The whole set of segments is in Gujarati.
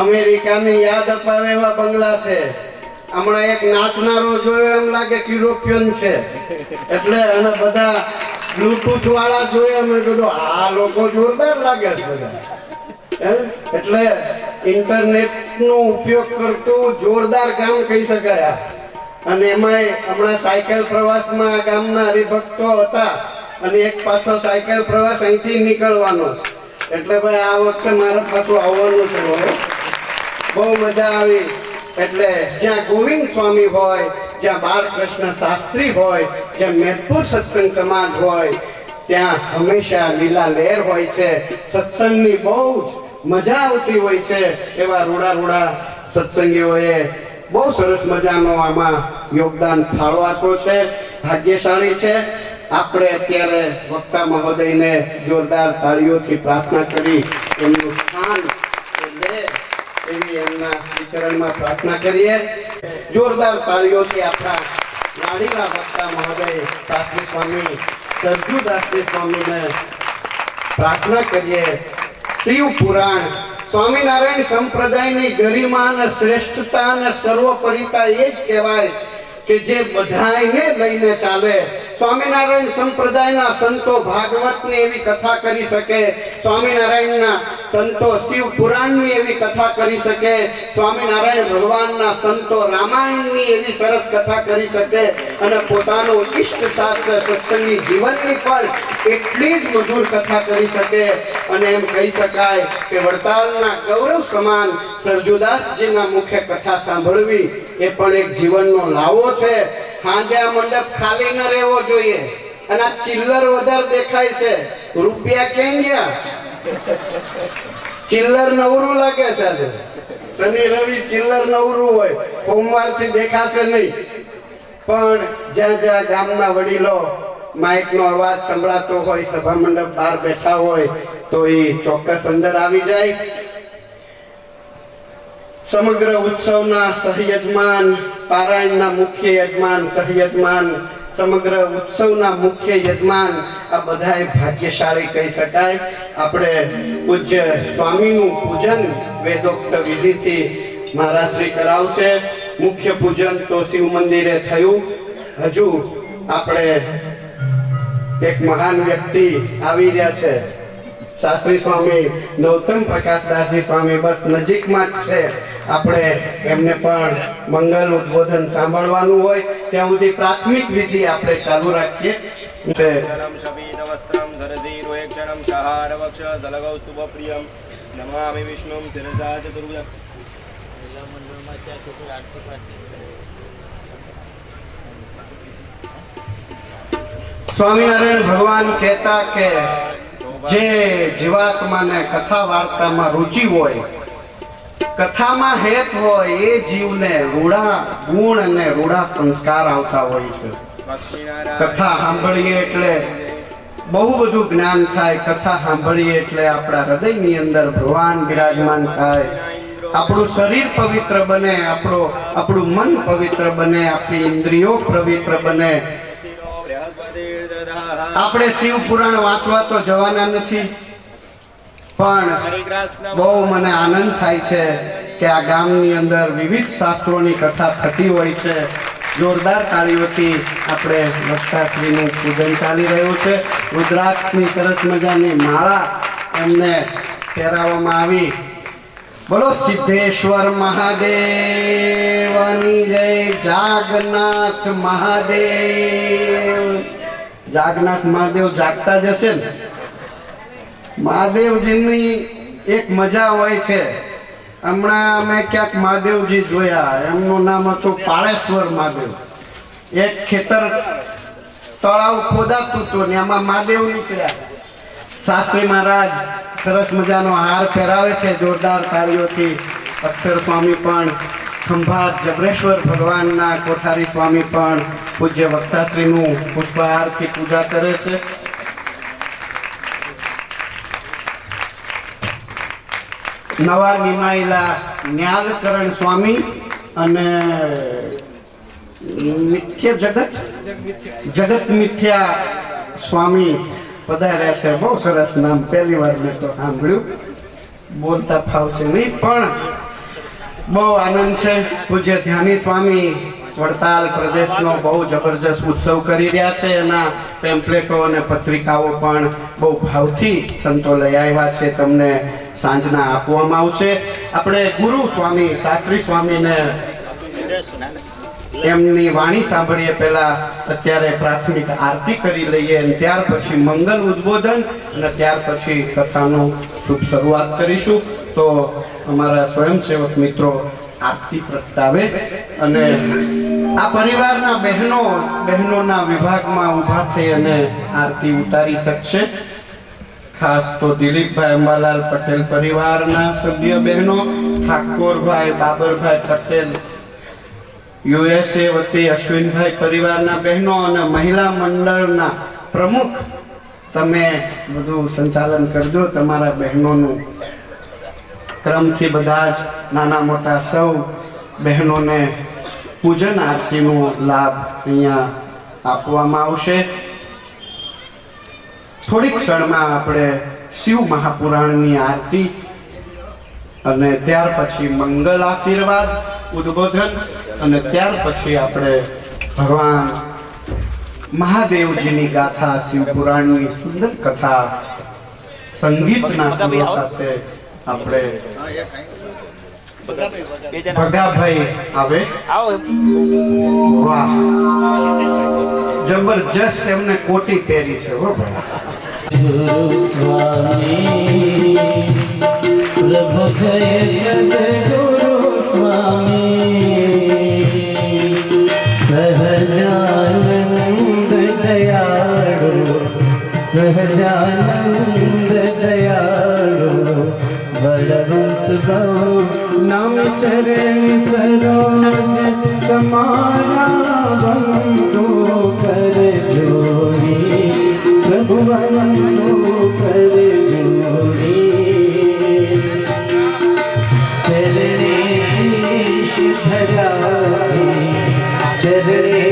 અમેરિકાની યાદ અપાવે એવા બંગલા છે. હમણાં એક નાચનારો જોયો એમ લાગે યુરોપિયન છે. એટલે અને બધા બ્લુટૂથ વાળા જોયા મેં કીધું, આ લોકો જોરદાર લાગે છે એટલે ઇન્ટરનેટ નો ઉપયોગ કરતું જોરદાર કામ કહી શકાય. અને એમાંય હમણાં સાયકલ પ્રવાસમાં ગામના હરિભક્તો હતા અને એક પાછો સાયકલ પ્રવાસ અહીંથી નીકળવાનો છે. એટલે ભાઈ આ વખતે મારે પાછું આવવાનું છે હવે. બહુ મજા આવી. એટલે જ્યાં ગોવિંદ સ્વામી હોય, જ્યાં બાળકૃષ્ણ શાસ્ત્રી હોય, જ્યાં મેદપુર સત્સંગ સમાજ હોય, ત્યાં હંમેશા લીલા લહેર હોય છે. સત્સંગની બહુ જ મજા આવતી હોય છે એવા રૂડા રૂડા સત્સંગીઓએ બહુ સરસ મજાનો આમાં યોગદાન ફાળો આપ્યો છે. ભાગ્યશાળી છે. આપણે અત્યારે વક્તા મહોદયને જોરદાર તાળીઓથી પ્રાર્થના કરી, એમનું સ્થાન એવી એમના શ્રીચરણમાં પ્રાર્થના કરીએ. જોરદાર તાળીઓથી આપણા લાડીલા વક્તા મહોદય શાસ્ત્રી સ્વામી સરજુદાસજી સ્વામીને પ્રાર્થના કરીએ. શિવ પુરાણ, સ્વામિનારાયણ સંપ્રદાયની ગરિમા અને શ્રેષ્ઠતા અને સર્વોપરિતા એ જ કહેવાય કે જે બધાયને લઈને ચાલે. સ્વામિનારાયણ સંપ્રદાયના સંતો ભાગવતની એવી કથા કરી શકે. સ્વામિનારાયણના સંતો શિવ પુરાણની એવી કથા કરી શકે, સ્વામિનારાયણ ભગવાનના સંતો રામાયણની એવી સરસ કથા કરી શકે અને પોતાનું ઈષ્ટ શાસ્ત્ર સત્સંગી જીવનની પણ એટલી જ મધુર કથા કરી શકે. અને એમ કહી શકાય કે વડતાલના ગૌરવ સમાન સરજુદાસજીના મુખ્ય કથા સાંભળવી એ પણ એક જીવનનો લાવો છે. સાંજે આ મંડપ ખાલી ન રહેવો જોઈએ અને આ ચિલ્લર વધારે દેખાય છે. રૂપિયા ક્યાં ગયા? ચિલ્લર નવરું લાગે છે આજે. શનિ, રવિ ચિલ્લર નવરું હોય. સોમવારથી દેખાશે નહીં. પણ જ્યાં જ્યાં ગામના વડીલો માઇકનો અવાજ સંભળાતો હોય, સભા મંડપ બહાર બેઠા હોય, તો એ ચોક્કસ અંદર આવી જાય. સમગ્ર ઉત્સવના સહયજમાન પારાયણના મુખ્ય યજમાન સહયજમાન સમગ્ર ઉત્સવના મુખ્ય યજમાન આ બધાએ ભાગ્યશાળી કહી શકાય. આપણે પૂજ્ય સ્વામીનું પૂજન વેદોક્ત વિધિથી મહારાશ્રી કરાવશે. મુખ્ય પૂજન તો શિવ મંદિરે થયું. હજુ આપણે એક મહાન વ્યક્તિ આવી રહ્યા છે. શાસ્ત્રી સ્વામી નૌતમ પ્રકાશદાસજી સ્વામી બસ નજીકમાં જ છે. આપણે એમને પણ મંગલ ઉદ્બોધન સાંભળવાનું હોય ત્યાં સુધી પ્રાથમિક વિધિ આપણે ચાલુ રાખીએ. સ્વામિનારાયણ ભગવાન કેતા કે જે જીવાત્માને કથા વાર્તામાં રુચિ હોય, કથામાં હેત હોય, એ જીવને રૂડા ગુણ અને રૂડા સંસ્કાર આવતા હોય છે. કથા સાંભળીએ એટલે બહુ બધું જ્ઞાન થાય, કથા સાંભળીએ એટલે આપણા હૃદયની અંદર ભગવાન બિરાજમાન થાય. આપણું શરીર પવિત્ર બને, આપણો, આપણું મન પવિત્ર બને, આપણી ઇન્દ્રિયો પવિત્ર બને. આપણે શિવ પુરાણ વાંચવા તો જવાના નથી પણ બહુ મને આનંદ થાય છે કે આ ગામની અંદર વિવિધ શાસ્ત્રોની કથા થતી હોય છે. જોરદાર તાળીઓથી આપણે લક્ષાશ્રીનું પૂજન ચાલી રહ્યું છે. રુદ્રાક્ષની સરસ મજાની માળા એમને પહેરાવવામાં આવી. બોલો સિદ્ધેશ્વર મહાદેવની જય જાગનાથ મહાદેવ. જાગનાથ મહાદેવ જાગતા જશે ને? મહાદેવજીની એક મજા હોય છે. હમણાં અમે ક્યાંક મહાદેવજી જોયા. એમનું નામ હતું પાળેશ્વર મહાદેવ. એક ખેતર તળાવ ખોદાતું હતું ને એમાં મહાદેવ નીકળ્યા. શાસ્ત્રી મહારાજ સરસ મજાનો હાર ફેરાવે છે જોરદાર તાળીઓથી. અક્ષર સ્વામી પણ ખંભાત જબરેશ્વર ભગવાનના કોઠારી સ્વામી પણ પૂજ્ય વક્તાશ્રીનું પુષ્પહારથી પૂજા કરે છે. નવા નિમાયેલા ન્યાલકરણ સ્વામી અને મિથ્ય જગત જગત મિથ્યા સ્વામી પધાર્યા છે. બહુ સરસ નામ, પહેલી વાર મેં તો સાંભળ્યું. બોલતા ફાવશે નહીં, પણ બહુ આનંદ છે. પૂજ્ય ધ્યાની સ્વામી વડતાલ પ્રદેશનો બહુ જબરજસ્ત ઉત્સવ કરી રહ્યા છે. એના પેમ્પલેટો અને પત્રિકાઓ પણ બહુ ભાવથી સંતો લઈ આવ્યા છે. તમને સાંજના આપવામાં આવશે. આપણે ગુરુ સ્વામી, શાસ્ત્રી સ્વામીને એમની વાણી સાંભળીએ પહેલા અત્યારે પ્રાથમિક આરતી કરી લઈએ અને ત્યાર પછી મંગલ ઉદ્બોધન અને ત્યાર પછી કથાનું શુભ શરૂઆત કરીશું. તો અમારા સ્વયંસેવક મિત્રો આરતી પ્રગટાવે અને આ પરિવારના બહેનો, બહેનોના વિભાગમાં ઊભા થઈ અને આરતી ઉતારી શકશે. ખાસ તો દિલીપભાઈ અંબાલાલ પટેલ પરિવારના સભ્ય બહેનો, ઠાકોરભાઈ, બાબરભાઈ પટેલ યુએસએ વતી અશ્વિનભાઈ પરિવારના બહેનો અને મહિલા મંડળના પ્રમુખ. તમે બધું સંચાલન કરજો તમારા બહેનોનું. ક્રમથી બધા જ નાના મોટા સૌ બહેનોને પૂજન આરતીનો લાભ અહીંયા આપવામાં આવશે. થોડીક ક્ષણમાં આપણે શિવ મહાપુરાણની આરતી અને ત્યાર પછી મંગલ આશીર્વાદ ઉદ્બોધન અને ત્યાર પછી આપણે ભગવાન મહાદેવજીની ગાથા શિવ પુરાણની સુંદર કથા સંગીતના સાથે આપણે ભગાભાઈ આવે. વાહ. જબરજસ્ત એમને કોટી પહેરી છે હો ભાઈ. જય સદગુરુ સ્વામી સહજાનંદ દયાળુ સહજાનંદ भरत भव नम चरण सरोज कमाया बंधु कर जोड़ी प्रभु बंधु नवचररे कमना बन्तु बन्तु भगरे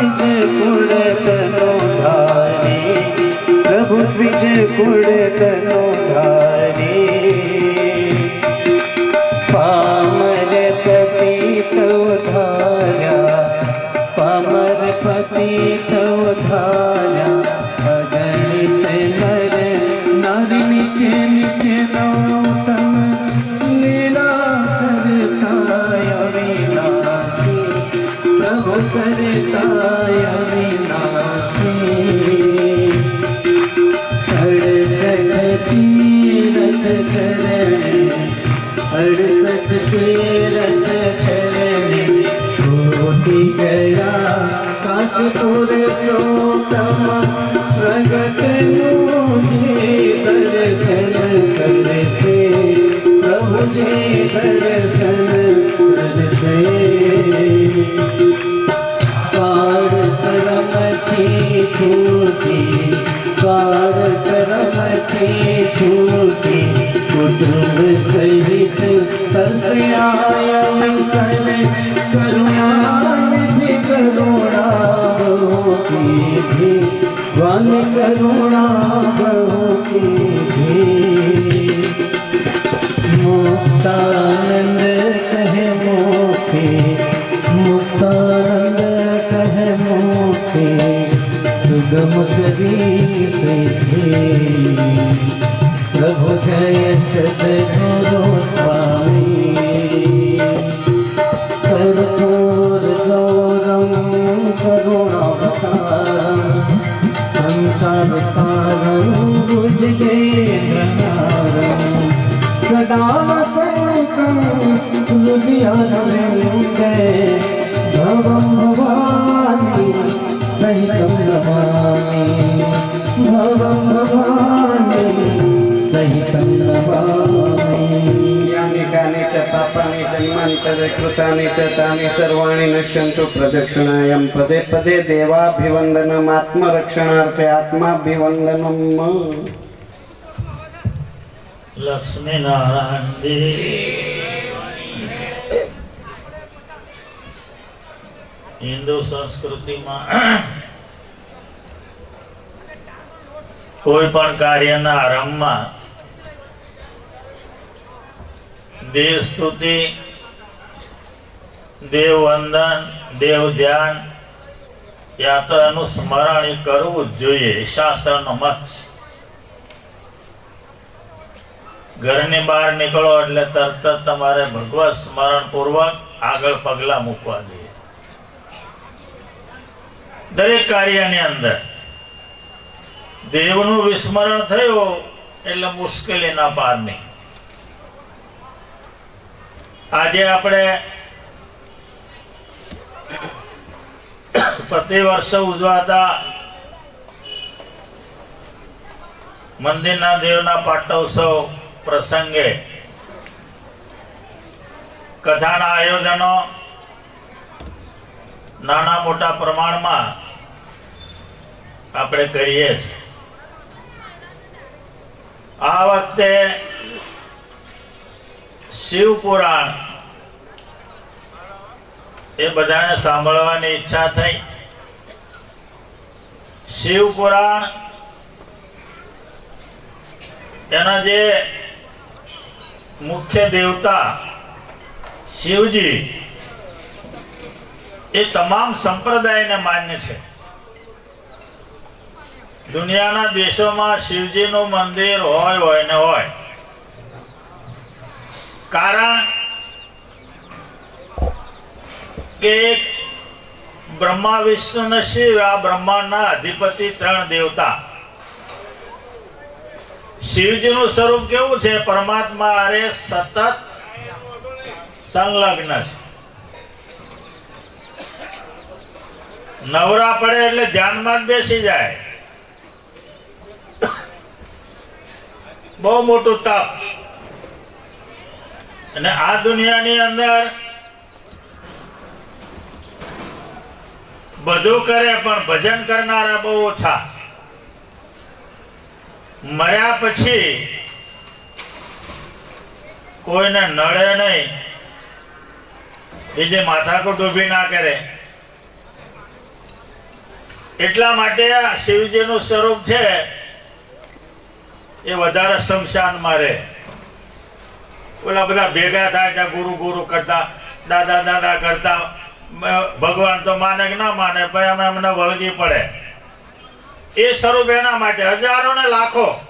तुझे कुळे तनो धारी. प्रभु तुझे कुळे तनो धारी. કાય વિનાશી સડ સડ તીરથ ચર छूटी कार करम कुटुंब सहित तस्यायम सन करुणा करुणा की वन करुणा की मुक्तानंद कहे मुक्तानंद कहे ગમકરી પ્રભુ જય સદગુરુ સ્વામી કરપૂર ગૌરમ કરુણાવતાર સંસાર સારમ ગુજગે સદા સંકમ દુનિયા ભવા सर्वाणि नश्यन्तु प्रदक्षिणायां पदे पदे देवाभिवन्दनम् आत्मरक्षणार्थे आत्माभिवन्दनम् लक्ष्मी नारायण देव હિન્દુ સંસ્કૃતિમાં કોઈ પણ કાર્યના આરંભમાં દેવ સ્તુતિ દેવ વંદન, દેવ ધ્યાન, યાત્રાનું સ્મરણ કરવું જ જોઈએ શાસ્ત્રનો મત ઘરની બહાર નીકળો એટલે તરત જ તમારે ભગવત સ્મરણ પૂર્વક આગળ પગલા મૂકવા જોઈએ. દરેક કાર્યની અંદર દેવનું વિસ્મરણ થયું એટલે મુશ્કેલીના પાર નહીં આજે આપણે પ્રતિ વર્ષે ઉજવાતા મંદિરના દેવના પાટોત્સવ પ્રસંગે કથાના આયોજનો નાના મોટા પ્રમાણમાં આપણે કરીએ છીએ. આ વખતે શિવ પુરાણ એ બધાને સાંભળવાની ઈચ્છા થઈ. શિવ પુરાણ, એના જે મુખ્ય દેવતા શિવજી, એ તમામ સંપ્રદાયને માન્ય છે. દુનિયાના દેશોમાં શિવજીનું મંદિર હોય હોય ને હોય. કારણ કે બ્રહ્મા, વિષ્ણુ શિવ, આ બ્રહ્માંડના અધિપતિ ત્રણ દેવતા. શિવજીનું સ્વરૂપ કેવું છે? પરમાત્મા અરે સતત સંલગ્ન છે. નવરા પડે એટલે ધ્યાનમાં જ બેસી જાય. બહુ મોટું તપ. અને આ દુનિયાની અંદર બધું કરે પણ ભજન કરનારા બહુ ઓછા. મર્યા પછી કોઈને નડે નહીં. બીજે માથાકૂટ ઊભી ના કરે. એટલા માટે આ શિવજીનું સ્વરૂપ છે એ વધારે શમશાનમાં રહે. ઓલા બધા ભેગા થાય ત્યાં ગુરુ ગુરુ કરતા, દાદા દાદા કરતા ભગવાન તો માને કે ના માને, પણ અમે અમને વળગી પડે. એ સ્વરૂપ એના માટે. હજારો ને લાખો.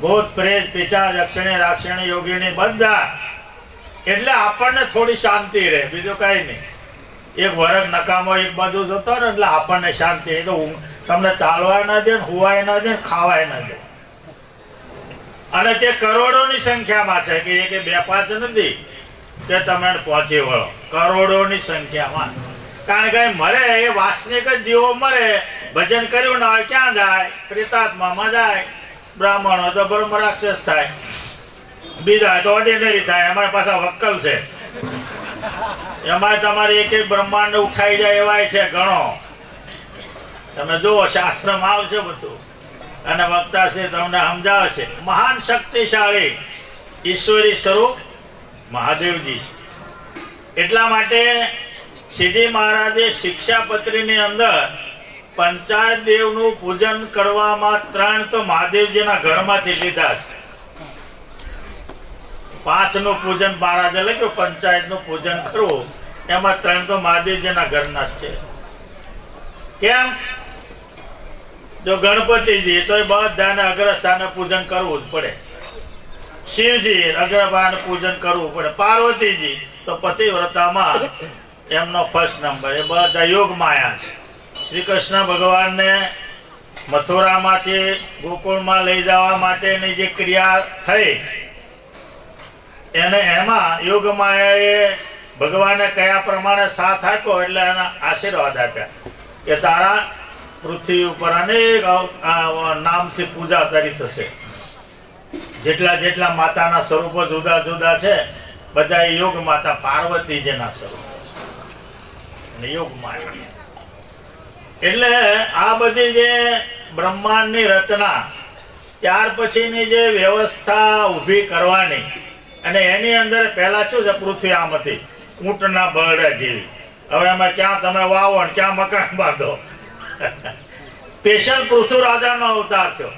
ભૂત, પ્રેત પિચાચ અક્ષણી, રાક્ષણી, યોગીની બધા. એટલે આપણને થોડી શાંતિ રહે. બીજું કઈ નહીં. એક વરગ નકામો, એક બાજુ જતો ને, એટલે આપણને શાંતિ. એ તો તમને ચાલવાય ના દે હુવાય ના દે ખાવાય ના દે. અને તે કરોડોની સંખ્યામાં છે. કે એ કે બે પાંચ નથી. કે તમે પહોંચી વળો. કરોડોની સંખ્યામાં. કારણ કે મરે, એ વાસનિક જ જીવો મરે. ભજન કર્યું ના હોય ક્યાં જાય? પ્રેતાત્મામાં જાય. બ્રાહ્મણો તો બ્રહ્મ રાક્ષસ થાય. બીજા તો ઓર્ડિનરી થાય. અમારી પાસે વક્કલ છે. એમાં તમારે એક એક બ્રહ્માંડ ઉઠાઈ જાય એવાય છે ઘણો. તમે જુઓ, શાસ્ત્રમાં આવશે બધું. અને વક્તા છે, તમને સમજાવશે. મહાન શક્તિશાળી ઈશ્વરી સ્વરૂપ મહાદેવજી છે. એટલા માટે સિદ્ધિ મહારાજે શિક્ષાપત્રીની અંદર પંચાયત દેવનું પૂજન કરવામાં ત્રણ તો મહાદેવજીના ઘરમાંથી લીધા છે. પાંચનું પૂજન મહારાજે લખ્યું પંચાયતનું પૂજન કરવું, એમાં ત્રણ તો મહાદેવજીના ઘરના જ છે. કેમ? જો ગણપતિજી તો એ બધાને અગ્રસ્થાને પૂજન કરવું જ પડે. શિવજી અગ્રભાને પૂજન કરવું પડે. પાર્વતીજી તો પતિવ્રતામાં એમનો ફર્સ્ટ નંબર એ બધા યોગ માયા છે. શ્રી કૃષ્ણ ભગવાનને મથુરામાંથી ગોકુળમાં લઈ જવા માટેની જે ક્રિયા થઈ, એને એમાં યોગ માયાએ ભગવાને કયા પ્રમાણે સાથ આપ્યો એટલે એના આશીર્વાદ આપ્યા. કે તારા પૃથ્વી ઉપર અનેક નામથી પૂજા કરી થશે. જેટલા જેટલા માતાના સ્વરૂપો જુદા જુદા છે બધા યોગ માતા પાર્વતીજીના સ્વરૂપો અને યોગ માયા એટલે આ બધી જે બ્રહ્માંડની રચના, ત્યાર પછીની જે વ્યવસ્થા ઊભી કરવાની, અને એની અંદર પહેલાં શું છે, પૃથ્વી આમ હતી, ઊંટના બરડા જેવી. હવે એમાં ક્યાં તમે વાવો ને ક્યાં મકાન બાંધો? સ્પેશિયલ પૃથ્વી રાજાનો અવતાર છો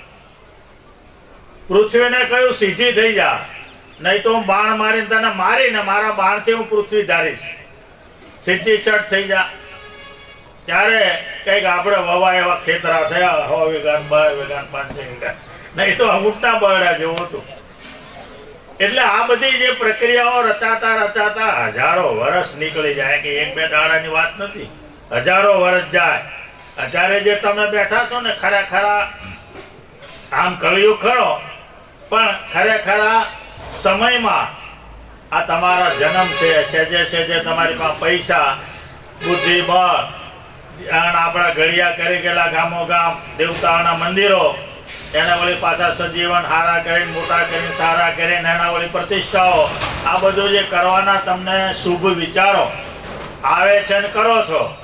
પૃથ્વીને કહ્યું, સીધી થઈ જા. નહીં તો હું બાણ મારીને તને મારીને મારા બાણથી હું પૃથ્વી ધારીશ. સીધી ચટ થઈ જા. ત્યારે કંઈક આપણે વવા એવા ખેતરા થયા, હો વીઘાન બે વીઘાન પાંચ વીઘા નહીં તો ઊંટના બરડા જેવું હતું. એટલે આ બધી જે પ્રક્રિયાઓ રચાતા રચાતા હજારો વર્ષ નીકળી જાય કે એક બે દાડાની વાત નથી. હજારો વર્ષ જાય. અત્યારે જે તમે બેઠા છો ને ખરેખર ખરા, આમ કળિયુગ ખરો પણ ખરેખર સમયમાં આ તમારા જન્મ છે સેજે સેજે તમારી પાસે પૈસા, બુદ્ધિ, બળ અને આપણા ઘડિયા કરી ગયેલા ગામો ગામ, દેવતાઓના મંદિરો, એને વળી પાછા સજીવન હારા કરીને, મોટા કરીને, સારા કરીને, એના વળી પ્રતિષ્ઠાઓ, આ બધું જે કરવાના તમને શુભ વિચારો, આવે છે ને કરો છો.